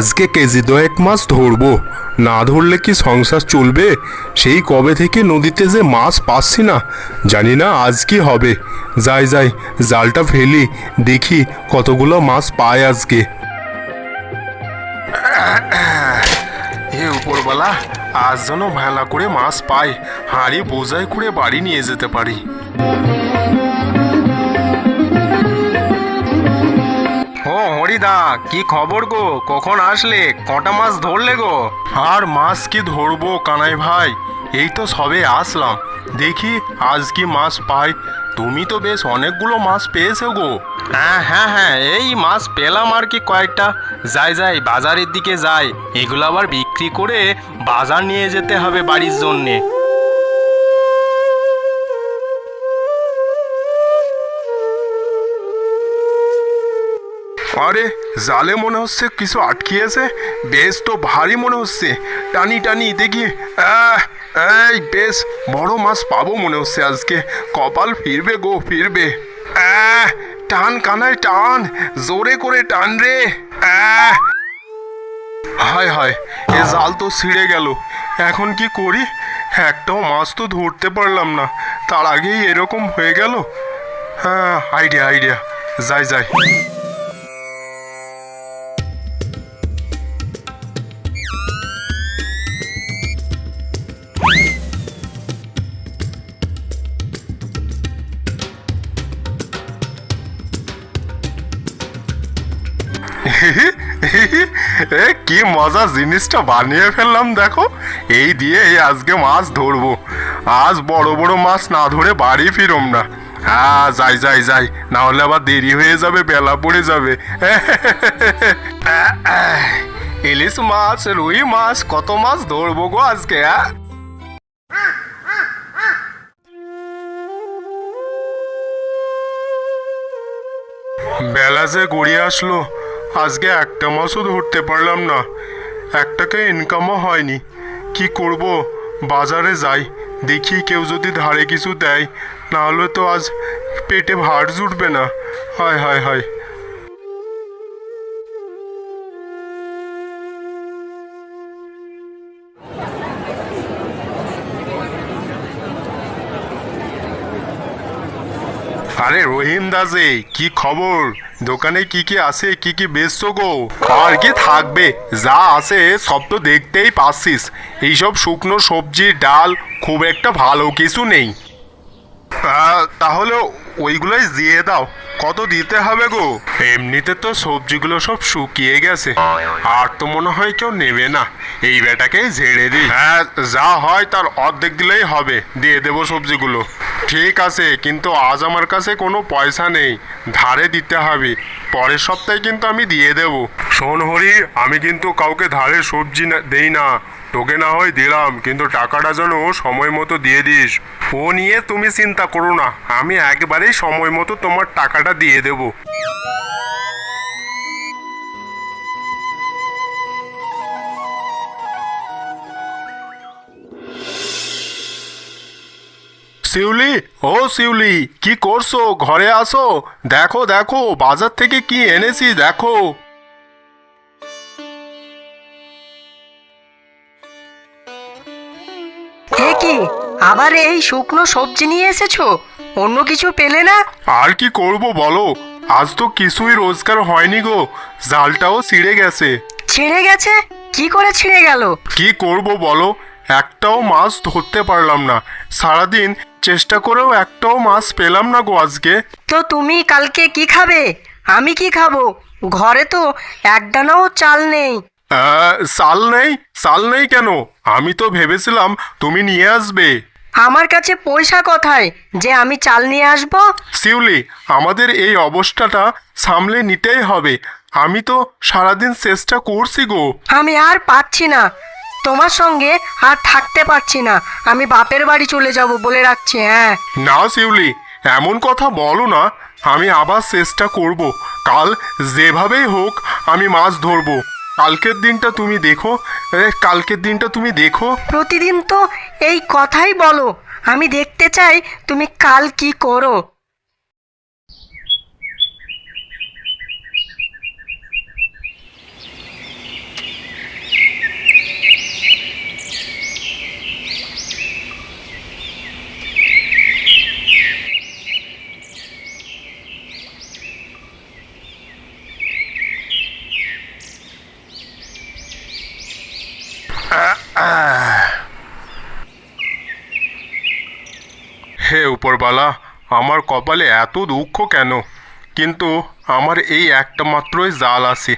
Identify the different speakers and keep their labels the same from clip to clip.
Speaker 1: আজকে কেজি দয়েক মাছ ধরবো। না ধরলে কি সংসার চলবে? সেই কবে থেকে নদীতে যে মাছ পাচ্ছি না, জানি না আজ কি হবে। যাই যাই, জালটা ফেলি, দেখি কতগুলো মাছ পায় আজকে। এ উপরবেলা আজ যেন ভেলা করে মাছ পাই, হাঁড়ি বোঝাই করে বাড়ি নিয়ে যেতে পারি।
Speaker 2: হরিদা কি খবর গো? কখন আসলে? কটা মাছ ধরলে গো?
Speaker 1: আর মাছ কি ধরবো কানাই ভাই? এই তো সবে আসলাম। দেখি আজ কি মাছ পাই? তুমি তো বেশ অনেকগুলো মাছ পেয়েছ গো।
Speaker 2: হ্যাঁ হ্যাঁ হ্যাঁ এই মাছ পেলাম আর কি কয়েকটা। যাই যাই বাজারের দিকে যাই। এগুলো আবার বিক্রি করে বাজার নিয়ে যেতে হবে বাড়ির জন্যে।
Speaker 1: আরে, জালে মনে হচ্ছে কিছু আটকিয়েছে। বেশ তো ভারী মনে হচ্ছে। টানি টানি, দেখি। এই, বেশ, বড় মাছ পাবো মনে হচ্ছে আজকে। কপাল ফিরবে গো, ফিরবে। টান কানায় টান, জোরে করে টান রে। হায় হায়, এ জাল তো ছিঁড়ে গেল। এখন কি করি? একটাও মাছ তো ধরতে পারলাম না। তার আগেই এরকম হয়ে গেল। হ্যাঁ আইডিয়া আইডিয়া যাই যাই। কি মজা জিনিসটা বানিয়ে ফেললাম, দেখো। এই দিয়ে আজকে মাছ ধরবো। আজ বড় বড় মাছ না ধরে বাড়ি ফিরম না। হ্যাঁ যাই যাই যাই। না হলে আবার দেরি হয়ে যাবে, বেলা পড়ে যাবে।
Speaker 2: ইলিশ মাছ, রুই মাছ, কত মাছ ধরবো গো আজকে হ্যাঁ
Speaker 1: বেলা যে গড়িয়ে আসলো আজকে একটা মাসও ধরতে পারলাম না। একটাকে ইনকামও হয়নি। কি করব? বাজারে যাই। দেখি কেউ যদি ধারে কিছু দেয়, না হলে তো আজ পেটে ভার জুটবে না। হায় হায় হায়। আরে রহিম দাসে, কি খবর? দোকানে কি কি আছে, কি কি বেচছো গো? আর কি থাকবে? যা আছে সব তো দেখতেই পাচ্ছিস। এইসব শুকনো সবজি, ডাল, খুব একটা ভালো কিছু নেই। তাহলে ওইগুলোই দিয়ে দাও। কত দিতে হবে গো? এমনিতে তো সবজিগুলো সব শুকিয়ে গেছে। আর তো মনে হয় কেউ নেবে না। এই বেটাকে ঝেড়ে দিই। হ্যাঁ যা হয় তার অর্ধেক দিলেই হবে। দিয়ে দেবো সবজিগুলো। ঠিক আছে, কিন্তু আজ আমার কাছে কোনো পয়সা নেই। ধারে দিতে হবে। পরের সপ্তাহে কিন্তু আমি দিয়ে দেব। শোন হরি, আমি কিন্তু কাউকে ধারে সবজি দেই না। তোকে না হয় দিলাম, কিন্তু টাকাটা যেন সময় মতো দিয়ে দিস। ও নিয়ে তুমি চিন্তা করো না, আমি একবারেই সময় মতো তোমার টাকাটা দিয়ে দেব। শিউলি, ও শিউলি, কি করছ? ঘরে আসো দেখো দেখো, বাজার থেকে কি এনেছি, দেখো।
Speaker 3: আবার এই শুকনো সবজি নিয়ে এসেছ? অন্য কিছু পেলে না?
Speaker 1: আর কি করব বলো? আজ তো কিছুই রোজগার হয়নি গো। জালটাও ছিঁড়ে গেছে।
Speaker 3: ছিঁড়ে গেছে? কি করে ছিঁড়ে গেল?
Speaker 1: কি করব বলো? একটাও মাছ ধরতে পারলাম না। সারাদিন চেষ্টা করেও একটাও মাছ পেলাম না গো আজকে।
Speaker 3: তো তুমি কালকে কি খাবে? আমি কি খাব? ঘরে তো একদানাও চাল নেই।
Speaker 1: আহ, চাল নেই? চাল নেই কেন? আমি তো ভেবেছিলাম তুমি নিয়ে আসবে।
Speaker 3: আমার কাছে পয়সা কোথায়? যে আমি চাল নিয়ে আসব?
Speaker 1: শিউলি আমাদের এই অবস্থাটা সামলে নিতেই হবে। আমি তো সারাদিন চেষ্টা করছি গো।
Speaker 3: আমি আর পাচ্ছি না। তোমার সঙ্গে আর থাকতে পারছি না। আমি বাপের বাড়ি চলে যাব বলে রাখছি হ্যাঁ।
Speaker 1: না শিউলি এমন কথা বলো না। আমি আবার চেষ্টা করব। কাল যেভাবেই হোক আমি মাছ ধরবো। কালকের দিনটা তুমি দেখো এ, কালকের দিনটা তুমি দেখো।
Speaker 3: প্রতিদিন তো এই কথাই বলো। আমি দেখতে চাই তুমি কাল কি করো।
Speaker 1: হে উপরবালা, আমার কপালে এত দুঃখ কেন? কিন্তু আমার এই একটা মাত্রই জাল আছে,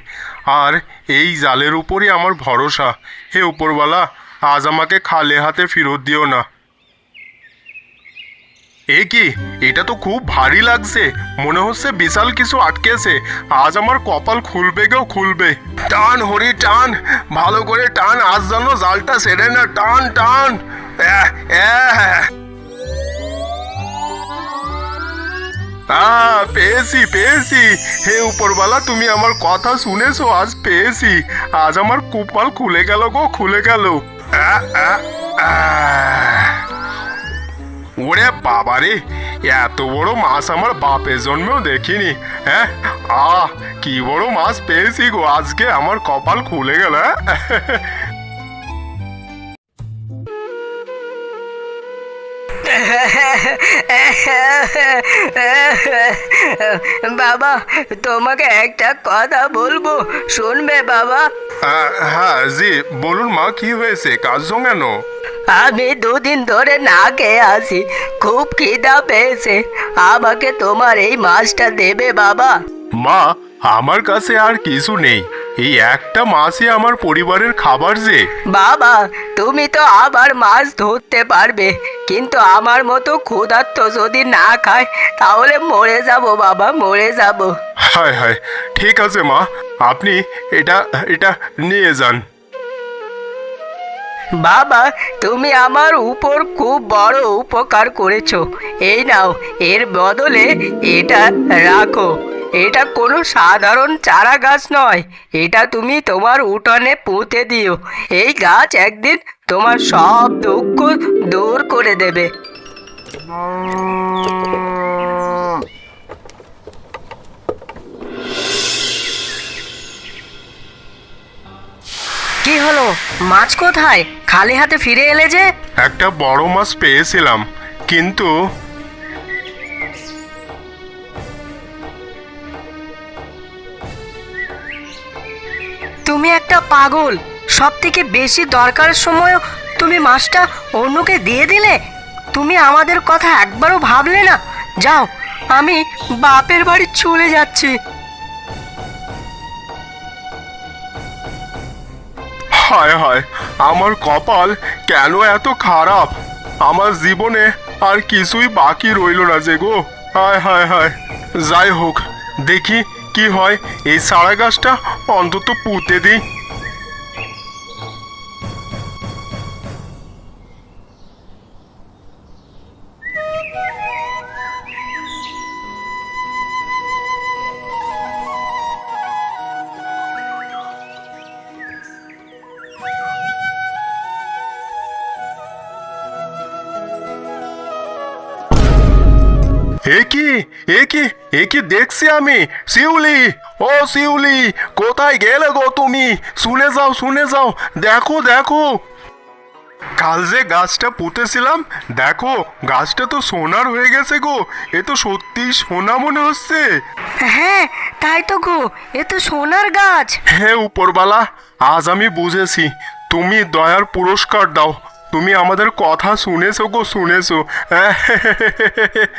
Speaker 1: আর এই জালের উপরই আমার ভরসা। হে উপরবালা, আজ আমাকে খালে হাতে ফেরত দিও না। এ কি? এটা তো খুব ভারী লাগছে। মনে হচ্ছে বিশাল কিছু আটকেছে। আজ আমার কপাল খুলবে কেউ খুলবে। টান হরি, টান। ভালো করে টান, আজ যেন জালটা সেরে না। টান টান। আহ, পেয়েছি পেয়েছি হে উপরবালা তুমি আমার কথা শুনেছো আজ পেয়েছি আজ আমার কপাল খুলে গেল গো খুলে গেল। ওরে বাবারে এত বড় মাছ আমার বাপের জন্মেও দেখিনি হ্যাঁ আহ কি বড় মাছ পেয়েছি গো আজকে আমার কপাল খুলে গেল হ্যাঁ?
Speaker 3: বাবা তোমাকে একটা কথা বলব। শুনবে বাবা?
Speaker 1: হ্যাঁ জি বলুন মা কি হয়েছে? কাজ কেন?
Speaker 3: আমি দুদিন ধরে না খেয়ে আছি। খুব খিদা পেয়েছে। আমাকে তোমার এই মাছটা দেবে বাবা।
Speaker 1: মা আমার কাছে আর কিছু নেই। এই একটা মাছই আমার পরিবারের খাবার যে।
Speaker 3: বাবা তুমি তো আবার মাছ ধরতে পারবে কিন্তু আমার মতো ক্ষুধার্ত যদি না খায় তাহলে মরে যাব বাবা মরে যাব।
Speaker 1: হায় হায় ঠিক আছে মা আপনি এটা এটা নিয়ে যান।
Speaker 3: বাবা, তুমি আমার উপর খুব বড় উপকার করেছ। এই নাও, এর বদলে এটা রাখো। এটা কোনো সাধারণ চারা গাছ নয়। এটা তুমি তোমার উঠোনে পুঁতে দিও। এই গাছ একদিন তোমার সব দুঃখ দূর করে দেবে। কি হলো? মাছ কোথায়? খালি হাতে ফিরে এলে যে?
Speaker 1: একটা বড় মাছ পেয়েছিলাম কিন্তু
Speaker 3: তুমি একটা পাগল। সব থেকে বেশি দরকারের সময়ও তুমি মাছটা অন্যকে দিয়ে দিলে? তুমি আমাদের কথা একবারও ভাবলে না? যাও আমি বাপের বাড়ি চলে যাচ্ছি।
Speaker 1: হায় হায়, আমার কপাল কেন এত খারাপ? আমার জীবনে আর কিছুই বাকি রইল না যে গো। হায় হায় হায়। যাই হোক, দেখি কি হয়। এই সারা গাছটা অন্তত পুঁতে দিই। এ কি? এ কি? এ কি দেখছি আমি? শিউলি! ও শিউলি! কোথায় গেলে গো তুমি? শুনে যাও শুনে যাও। দেখো দেখো। কাল যে গাছটা পুঁতেছিলাম দেখো গাছটা তো সোনার হয়ে গেছে গো। এ তো সত্যি সোনা মনে হচ্ছে।
Speaker 3: হ্যাঁ তাই তো গো। এ তো সোনার গাছ।
Speaker 1: হে উপরবালা আজ আমি বুঝেছি। তুমি দয়ার পুরস্কার দাও। তুমি আমাদের কথা শুনেছো গো শুনেছো।